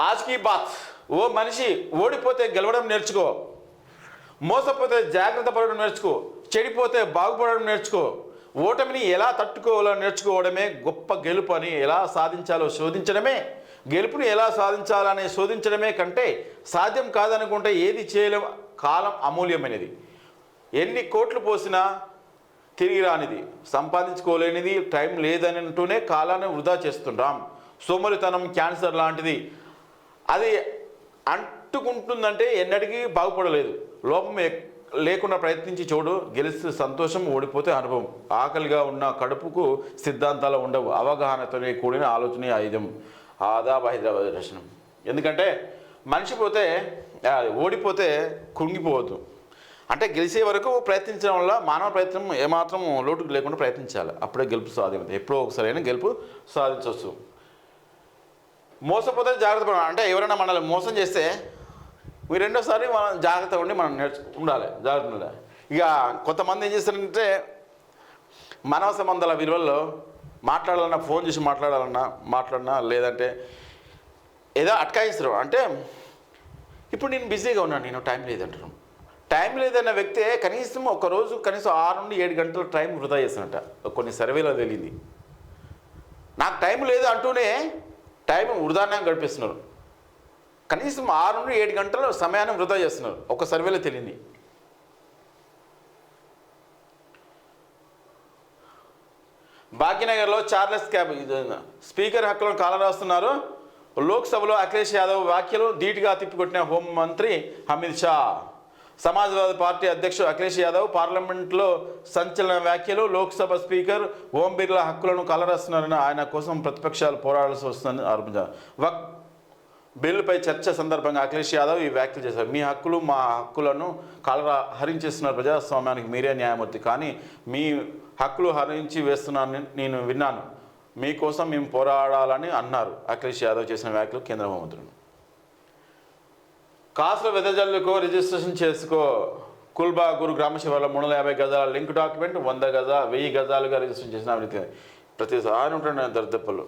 ఆజ్కి bath. ఓ మనిషి ఓడిపోతే గెలవడం నేర్చుకో. మోసపోతే జాగ్రత్త పడడం నేర్చుకో. చెడిపోతే బాగుపడడం నేర్చుకో. ఓటమిని ఎలా తట్టుకోవాలో నేర్చుకోవడమే గొప్ప గెలుపు అని ఎలా సాధించాలో శోధించడమే. గెలుపుని ఎలా సాధించాలని శోధించడమే కంటే సాధ్యం కాదనుకుంటే ఏది చేయలేం కాలం అమూల్యమైనది. ఎన్ని కోట్లు పోసినా తిరిగి రానిది. సంపాదించుకోలేనిది టైం లేదని అంటూనే కాలాన్ని వృధా చేస్తుంటాం సోమరితనం క్యాన్సర్ లాంటిది. అది అంటుకుంటుందంటే ఎన్నటికీ బాగుపడలేదు. లోపం లేకుండా ప్రయత్నించి చూడు గెలిస్తే సంతోషం ఓడిపోతే అనుభవం. ఆకలిగా ఉన్న కడుపుకు సిద్ధాంతాలు ఉండవు. అవగాహనతోనే కూడిన ఆలోచన ఆయుధం. ఆదాబ్ హైదరాబాద్ దర్శనం. ఎందుకంటే మనిషి పోతే ఓడిపోతే కుంగిపోవద్దు. అంటే గెలిచే వరకు ప్రయత్నించడం వల్ల మానవ ప్రయత్నం ఏమాత్రం లోటుకు లేకుండా ప్రయత్నించాలి. అప్పుడే గెలుపు సాధ్యమవుతుంది. ఎప్పుడో ఒకసారి అయినా గెలుపు సాధించవచ్చు. మోసపోతే జాగ్రత్త పడాలి. అంటే ఎవరైనా మనల్ని మోసం చేస్తే ఈ రెండోసారి మనం జాగ్రత్తగా ఉండి మనం నేర్చు ఉండాలి. జాగ్రత్త ఉండాలి. ఇక కొంతమంది ఏం చేస్తారంటే మానవ సంబంధాల విలువల్లో మాట్లాడాలన్నా ఫోన్ చేసి మాట్లాడాలన్నా మాట్లాడినా లేదంటే ఏదో అటకాయిస్తారు. అంటే ఇప్పుడు నేను బిజీగా ఉన్నాను నేను టైం లేదంటాను టైం లేదన్న వ్యక్తే కనీసం ఒక రోజు కనీసం ఆరు నుండి ఏడు గంటల టైం వృధా చేస్తున్నట్ట కొన్ని సర్వేలో తెలియదు నాకు టైం లేదు అంటూనే టైం వృధానే గడిపిస్తున్నారు. కనీసం ఆరు నుండి ఏడు గంటల సమయాన్ని వృధా చేస్తున్నారు. ఒక సర్వేలో తెలియని భాగ్యనగర్లో చార్లెస్ క్యాబ్ ఇది స్పీకర్ హక్కులను కాలరాస్తున్నారు. లోక్సభలో అఖిలేష్ యాదవ్ వ్యాఖ్యలు ధీటుగా తిప్పికొట్టిన హోంమంత్రి అమిత్ షా. సమాజ్వాదీ పార్టీ అధ్యక్షుడు అఖిలేష్ యాదవ్ పార్లమెంట్లో సంచలన వ్యాఖ్యలు లోక్సభ స్పీకర్ ఓం బిర్లా హక్కులను కలరాస్తున్నారని ఆయన కోసం ప్రతిపక్షాలు పోరాడాల్సి వస్తుందని ఆరోపించారు వక్ బిల్లుపై చర్చ సందర్భంగా అఖిలేష్ యాదవ్ ఈ వ్యాఖ్యలు చేశారు. మీ హక్కులు మా హక్కులను కాలరా హరించేస్తున్నారు ప్రజాస్వామ్యానికి మీరే న్యాయమూర్తి. కానీ మీ హక్కులు హరించి వేస్తున్నానని నేను విన్నాను. మీకోసం మేము పోరాడాలని అన్నారు అఖిలేష్ యాదవ్ చేసిన వ్యాఖ్యలు కేంద్ర హోంమంత్రులు. కాసుల వెదజల్లుకో రిజిస్ట్రేషన్ చేసుకో. కుల్బా గురు గ్రామ శివార్లో మూడు వందల యాభై గజాల లింక్ డాక్యుమెంట్ వంద గజ వెయ్యి గజాలుగా రిజిస్ట్రేషన్ చేసిన ప్రతిసారి ఉంటున్నాయి దరిదెప్పలు